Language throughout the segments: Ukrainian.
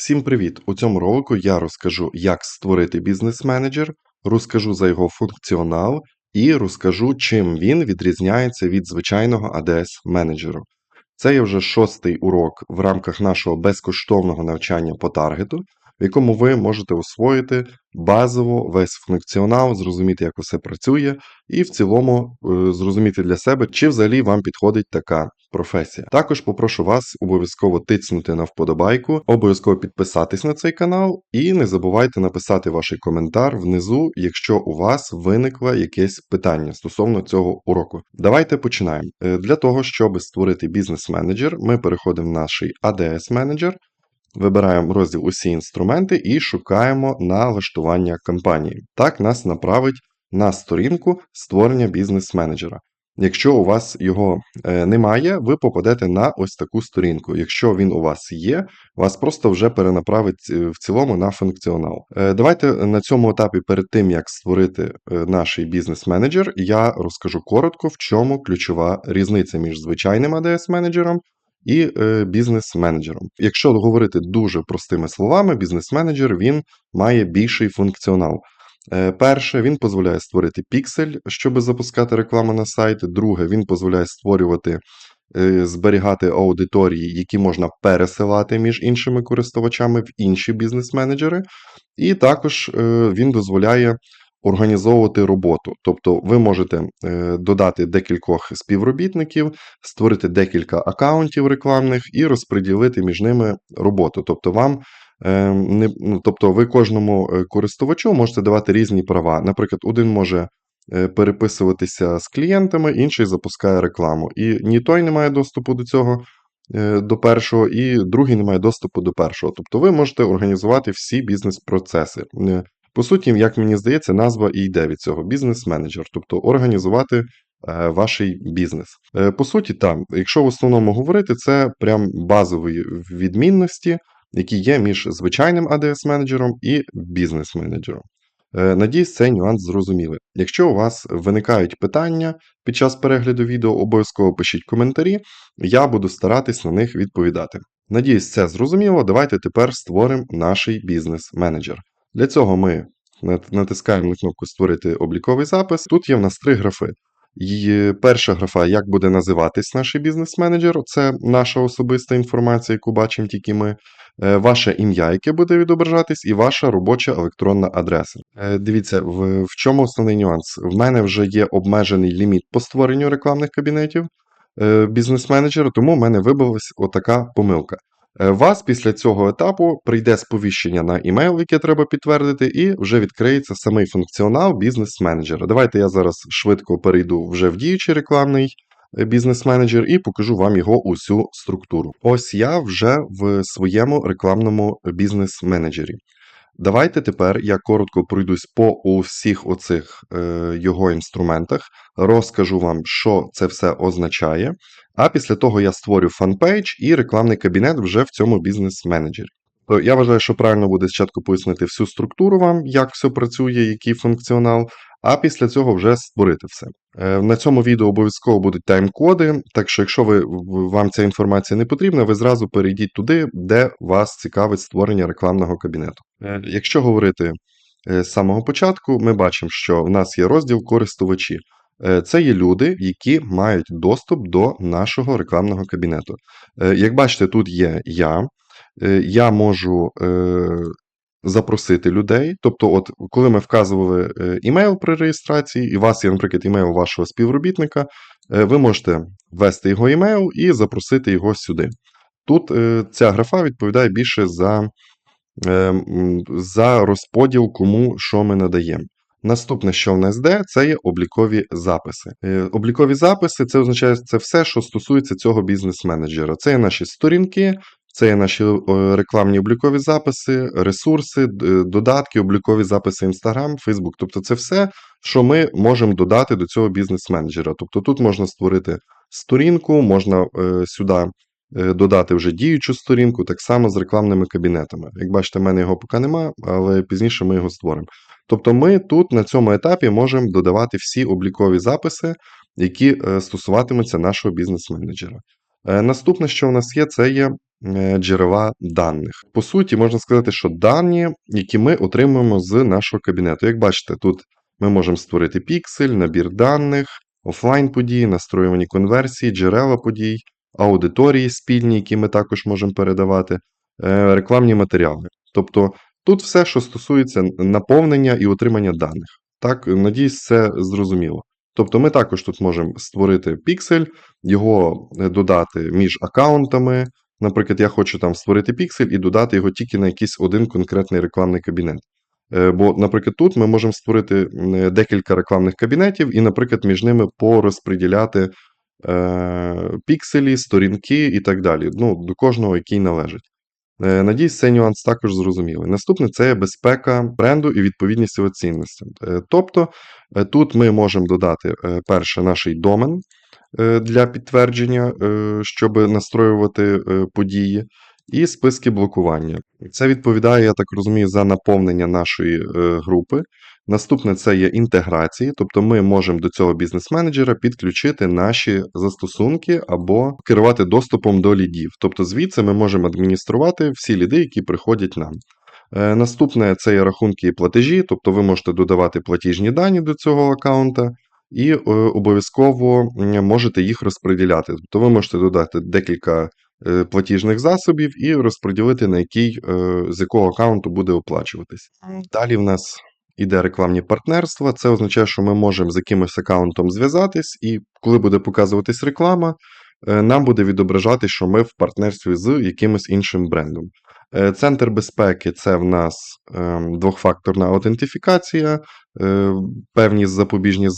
Всім привіт! У цьому ролику я розкажу, як створити бізнес-менеджер, розкажу за його функціонал і розкажу, чим він відрізняється від звичайного ADS-менеджеру. Це є вже шостий урок в рамках нашого безкоштовного навчання по таргету, в якому ви можете освоїти базово весь функціонал, зрозуміти, як усе працює, і в цілому е, зрозуміти для себе, чи взагалі вам підходить така професія. Також попрошу вас обов'язково тицнути на вподобайку, обов'язково підписатись на цей канал і не забувайте написати ваш коментар внизу, якщо у вас виникло якесь питання стосовно цього уроку. Давайте починаємо. Е, Для того, щоб створити бізнес-менеджер, ми переходимо в наш ADS-менеджер. Вибираємо розділ Усі інструменти і шукаємо налаштування кампанії. Так нас направить на сторінку створення бізнес-менеджера. Якщо у вас його е, немає, ви попадете на ось таку сторінку. Якщо він у вас є, вас просто вже перенаправить е, в цілому на функціонал. Е, Давайте на цьому етапі, перед тим як створити наш бізнес-менеджер, я розкажу коротко, в чому ключова різниця між звичайним ADS-менеджером і е, бізнес-менеджером. Якщо говорити дуже простими словами, бізнес-менеджер він має більший функціонал. Е, Перше, він дозволяє створити піксель, щоб запускати рекламу на сайт. Друге, він дозволяє створювати, е, зберігати аудиторії, які можна пересилати між іншими користувачами в інші бізнес-менеджери. І також він дозволяє організовувати роботу. Тобто ви можете е, додати декількох співробітників, створити декілька акаунтів рекламних і розподілити між ними роботу. Тобто вам е, не, ну, тобто ви кожному е, користувачу можете давати різні права. Наприклад, один може переписуватися з клієнтами, інший запускає рекламу. І ні той не має доступу до цього. До першого, і другий не має доступу до першого. Тобто ви можете організувати всі бізнес-процеси. По суті, як мені здається, назва і йде від цього бізнес-менеджер, тобто організувати е, ваш бізнес. Е, По суті, там, якщо в основному говорити, це прям базові відмінності, які є між звичайним ADS-менеджером і бізнес-менеджером. Е, Надіюсь, цей нюанс зрозуміли. Якщо у вас виникають питання під час перегляду відео, обов'язково пишіть коментарі, я буду старатись на них відповідати. Надіюсь, це зрозуміло. Давайте тепер створимо наш бізнес-менеджер. Для цього ми натискаємо на кнопку Створити обліковий запис. Тут є в нас три графи. І перша графа, як буде називатись наш бізнес-менеджер, це наша особиста інформація, яку бачимо тільки ми. Е, Ваше ім'я, яке буде відображатись, і ваша робоча електронна адреса. Е, Дивіться, в, в чому основний нюанс? В мене вже є обмежений ліміт по створенню рекламних кабінетів е, бізнес-менеджера, тому в мене вибилась отака помилка. Е, Вас після цього етапу прийде сповіщення на імейл, яке треба підтвердити, і вже відкриється самий функціонал бізнес-менеджера. Давайте я зараз швидко перейду вже в діючий рекламний е, бізнес-менеджер і покажу вам його усю структуру. Ось я вже в своєму рекламному бізнес-менеджері. Давайте тепер я коротко пройдусь по усіх оцих е, його інструментах, розкажу вам, що це все означає. А після того я створю фанпейдж і рекламний кабінет вже в цьому бізнес-менеджері. Я вважаю, що правильно буде спочатку пояснити всю структуру вам, як все працює, який функціонал, а після цього вже створити все. Е, На цьому відео обов'язково будуть тайм-коди, так що якщо ви, вам ця інформація не потрібна, ви зразу перейдіть туди, де вас цікавить створення рекламного кабінету. Е, Якщо говорити е, з самого початку, ми бачимо, що в нас є розділ користувачі. Це є люди, які мають доступ до нашого рекламного кабінету. Як бачите, тут є я. Я можу запросити людей. Тобто, от коли ми вказували е, імейл при реєстрації, і у вас є, наприклад, імейл вашого співробітника, е, ви можете ввести його імейл і запросити його сюди. Тут е, ця графа відповідає більше за, за розподіл, кому що ми надаємо. Наступне, що в нас йде, це є облікові записи. Облікові записи це означає це все, що стосується цього бізнес-менеджера. Це є наші сторінки, це є наші е, рекламні облікові записи, ресурси, додатки, облікові записи Instagram, Facebook. Тобто це все, що ми можемо додати до цього бізнес-менеджера. Тобто тут можна створити сторінку, можна е, сюди е, додати вже діючу сторінку, так само з рекламними кабінетами. Як бачите, в мене його поки нема, але пізніше ми його створимо. Тобто ми тут на цьому етапі можемо додавати всі облікові записи, які е, стосуватимуться нашого бізнес-менеджера. Е, Наступне, що у нас є, це є е, джерела даних. По суті, можна сказати, що дані, які ми отримуємо з нашого кабінету. Як бачите, тут ми можемо створити піксель, набір даних, офлайн події, настроювані конверсії, джерела подій, аудиторії спільні, які ми також можемо передавати, е, рекламні матеріали. Тобто тут все, що стосується наповнення і отримання даних. Так, надіюсь, це зрозуміло. Тобто ми також тут можемо створити піксель, його е, додати між аккаунтами. Наприклад, я хочу там створити піксель і додати його тільки на якийсь один конкретний рекламний кабінет. Е, Бо, наприклад, тут ми можемо створити е, декілька рекламних кабінетів і, наприклад, між ними порозподіляти пікселі, сторінки і так далі. Ну, до кожного, який належить. Е, Надіюсь, цей нюанс також зрозумілий. Наступне це безпека бренду і відповідність його цінностям. Е, Тобто е, тут ми можемо додати перше наш домен для підтвердження, щоб настроювати події, і списки блокування. Це відповідає, я так розумію, за наповнення нашої групи. Наступне це є інтеграції, тобто ми можемо до цього бізнес-менеджера підключити наші застосунки або керувати доступом до лідів. Тобто звідси ми можемо адмініструвати всі ліди, які приходять нам. Е, Наступне це є рахунки і платежі, тобто ви можете додавати платіжні дані до цього аккаунта і е, обов'язково можете їх розподіляти. Тобто ви можете додати декілька е, платіжних засобів і розподілити, на який, з якого аккаунту буде оплачуватись. Далі в нас іде рекламні партнерства. Це означає, що ми можемо з якимось аккаунтом зв'язатись, і коли буде показуватись реклама, е, нам буде відображати, що ми в партнерстві з якимось іншим брендом. Е, Центр безпеки це в нас ем, двохфакторна аутентифікація, е, певні запобіжні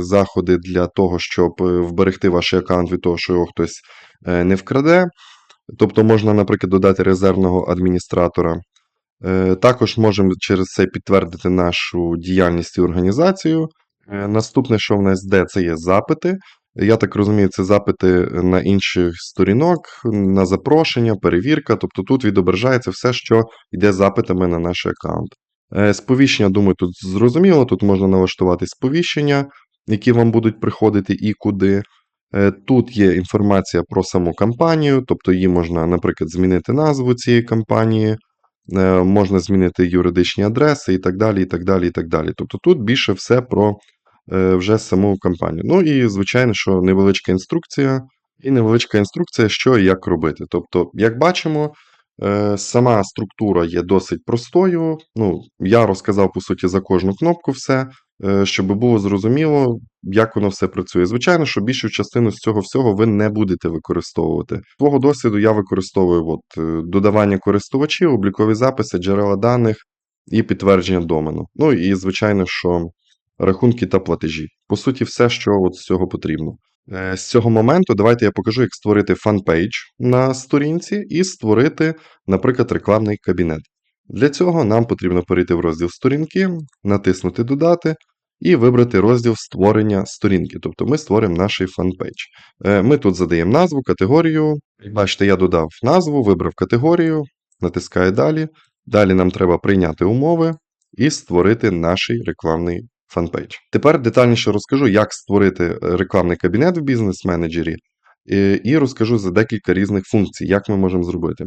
заходи для того, щоб вберегти ваш аккаунт від того, що його хтось не вкраде. Тобто можна, наприклад, додати резервного адміністратора. Е, Також можемо через це підтвердити нашу діяльність і організацію. Е, Наступне, що в нас йде, це є запити. Я так розумію, це запити на інших сторінок, на запрошення, перевірка. Тобто тут відображається все, що йде запитами на наш аккаунт. Е, Сповіщення, думаю, тут зрозуміло. Тут можна налаштувати сповіщення, які вам будуть приходити і куди. Тут є інформація про саму кампанію, тобто її можна, наприклад, змінити назву цієї кампанії, можна змінити юридичні адреси і так далі. і так далі, і так далі. Тобто тут більше все про е, вже саму кампанію. Ну і, звичайно, що невеличка інструкція, і невеличка інструкція, що і як робити. Тобто, як бачимо, е, сама структура є досить простою. Ну, я розказав, по суті, за кожну кнопку все, е, щоб було зрозуміло, як воно все працює. Звичайно, що більшу частину з цього всього ви не будете використовувати. З Свого досвіду я використовую от, е, додавання користувачів, облікові записи, джерела даних і підтвердження домену. Ну і, звичайно, що рахунки та платежі. По суті, все, що от з цього потрібно. Е, З цього моменту давайте я покажу, як створити фан-пейдж на сторінці і створити, наприклад, рекламний кабінет. Для цього нам потрібно перейти в розділ сторінки, натиснути Додати і вибрати розділ створення сторінки. Тобто ми створимо наш фан-пейдж. Е, Ми тут задаємо назву, категорію. Бачите, я додав назву, вибрав категорію, натискаю далі. Далі нам треба прийняти умови і створити наш рекламний фанпейдж. Тепер детальніше розкажу, як створити е, рекламний кабінет в бізнес-менеджері, е, і розкажу за декілька різних функцій, як ми можемо зробити.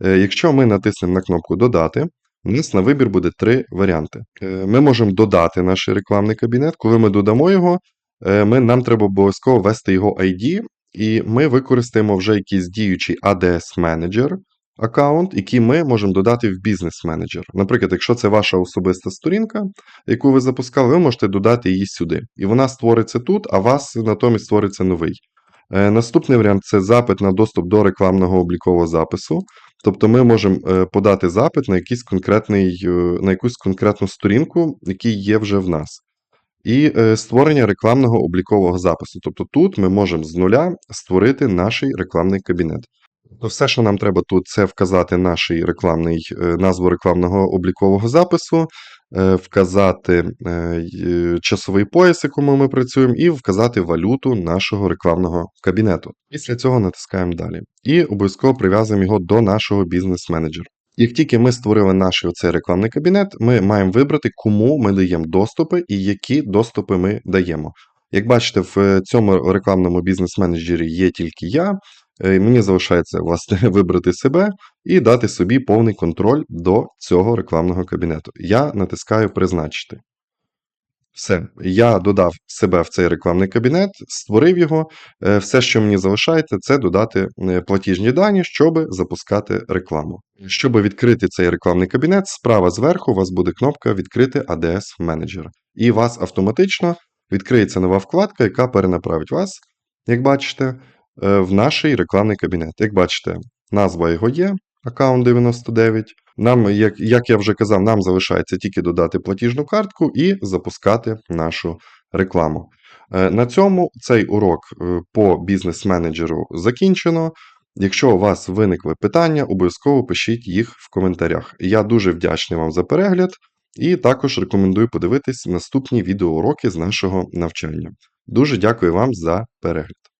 Якщо ми натиснемо на кнопку Додати, у нас на вибір буде три варіанти. Е, Ми можемо додати наш рекламний кабінет. Коли ми додамо його, е, ми, нам треба обов'язково ввести його ID, і ми використаємо вже якийсь діючий ADS-менеджер аккаунт, який ми можемо додати в бізнес-менеджер. Наприклад, якщо це ваша особиста сторінка, яку ви запускали, ви можете додати її сюди. І вона створиться тут, а у вас натомість створиться новий. Е, Наступний варіант це запит на доступ до рекламного облікового запису. Тобто ми можемо е, подати запит на, якийсь конкретний, е, на якусь конкретну сторінку, який є вже в нас. І створення рекламного облікового запису. Тобто тут ми можемо з нуля створити наш рекламний кабінет. То все, що нам треба тут, це вказати наш рекламний, назву рекламного облікового запису, вказати е, часовий пояс, якому ми працюємо, і вказати валюту нашого рекламного кабінету. Після цього натискаємо далі. І обов'язково прив'язуємо його до нашого бізнес-менеджера. Як тільки ми створили наш оцей рекламний кабінет, ми маємо вибрати, кому ми даємо доступи і які доступи ми даємо. Як бачите, в цьому рекламному бізнес-менеджері є тільки я, Е, Мені залишається власне вибрати себе і дати собі повний контроль до цього рекламного кабінету. Я натискаю Призначити. Все, я додав себе в цей рекламний кабінет, створив його. Е, Все, що мені залишається, це додати е, платіжні дані, щоб запускати рекламу. Щоб відкрити цей рекламний кабінет, справа зверху у вас буде кнопка Відкрити ADS менеджер. І у вас автоматично відкриється нова вкладка, яка перенаправить вас, як бачите, е, в наш рекламний кабінет. Як бачите, назва його є, аккаунт 99. Нам, як, як я вже казав, нам залишається тільки додати платіжну картку і запускати нашу рекламу. Е, На цьому цей урок е, по бізнес-менеджеру закінчено. Якщо у вас виникли питання, обов'язково пишіть їх в коментарях. Я дуже вдячний вам за перегляд і також рекомендую подивитись наступні відеоуроки з нашого навчання. Дуже дякую вам за перегляд.